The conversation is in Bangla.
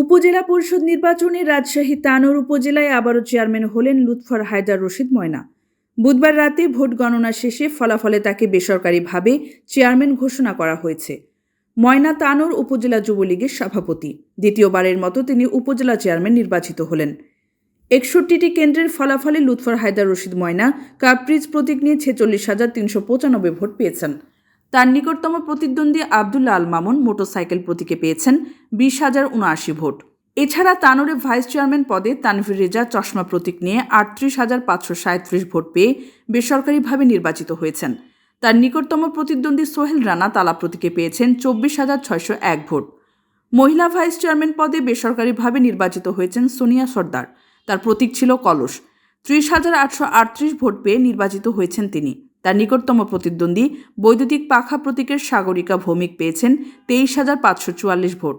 উপজেলা পরিষদ নির্বাচনে রাজশাহী তানোর উপজেলায় আবারও চেয়ারম্যান হলেন লুৎফর হায়দার রশিদ ময়না। বুধবার রাতে ভোট গণনা শেষে ফলাফলে তাকে বেসরকারিভাবে চেয়ারম্যান ঘোষণা করা হয়েছে। ময়না তানোর উপজেলা যুবলীগের সভাপতি। দ্বিতীয়বারের মতো তিনি উপজেলা চেয়ারম্যান নির্বাচিত হলেন। একষট্টিটি কেন্দ্রের ফলাফলে লুৎফর হায়দার রশিদ ময়না কাপ্রিজ প্রতীক নিয়ে ছেচল্লিশ হাজার তিনশো পঁচানব্বই ভোট পেয়েছেন। তার নিকটতম প্রতিদ্বন্দ্বী আবদুল্লা আল মামুন মোটরসাইকেল প্রতীকে পেয়েছেন বিশ হাজার উনআশি ভোট। এছাড়া তানোরে ভাইস চেয়ারম্যান পদে তানভীর রেজা চশমা প্রতীক নিয়ে আটত্রিশ হাজার পাঁচশো সাঁত্রিশ ভোট পেয়ে বেসরকারিভাবে নির্বাচিত হয়েছেন। তার নিকটতম প্রতিদ্বন্দ্বী সোহেল রানা তালা প্রতীকে পেয়েছেন চব্বিশ হাজার ছয়শো এক ভোট। মহিলা ভাইস চেয়ারম্যান পদে বেসরকারিভাবে নির্বাচিত হয়েছেন সোনিয়া সর্দার। তার প্রতীক ছিল কলস। ত্রিশ হাজার আটশো আটত্রিশ ভোট পেয়ে নির্বাচিত হয়েছেন তিনি। তার নিকটতম প্রতিদ্বন্দ্বী বৈদ্যুতিক পাখা প্রতীকের সাগরিকা ভৌমিক পেয়েছেন তেইশ হাজার পাঁচশো চুয়াল্লিশ ভোট।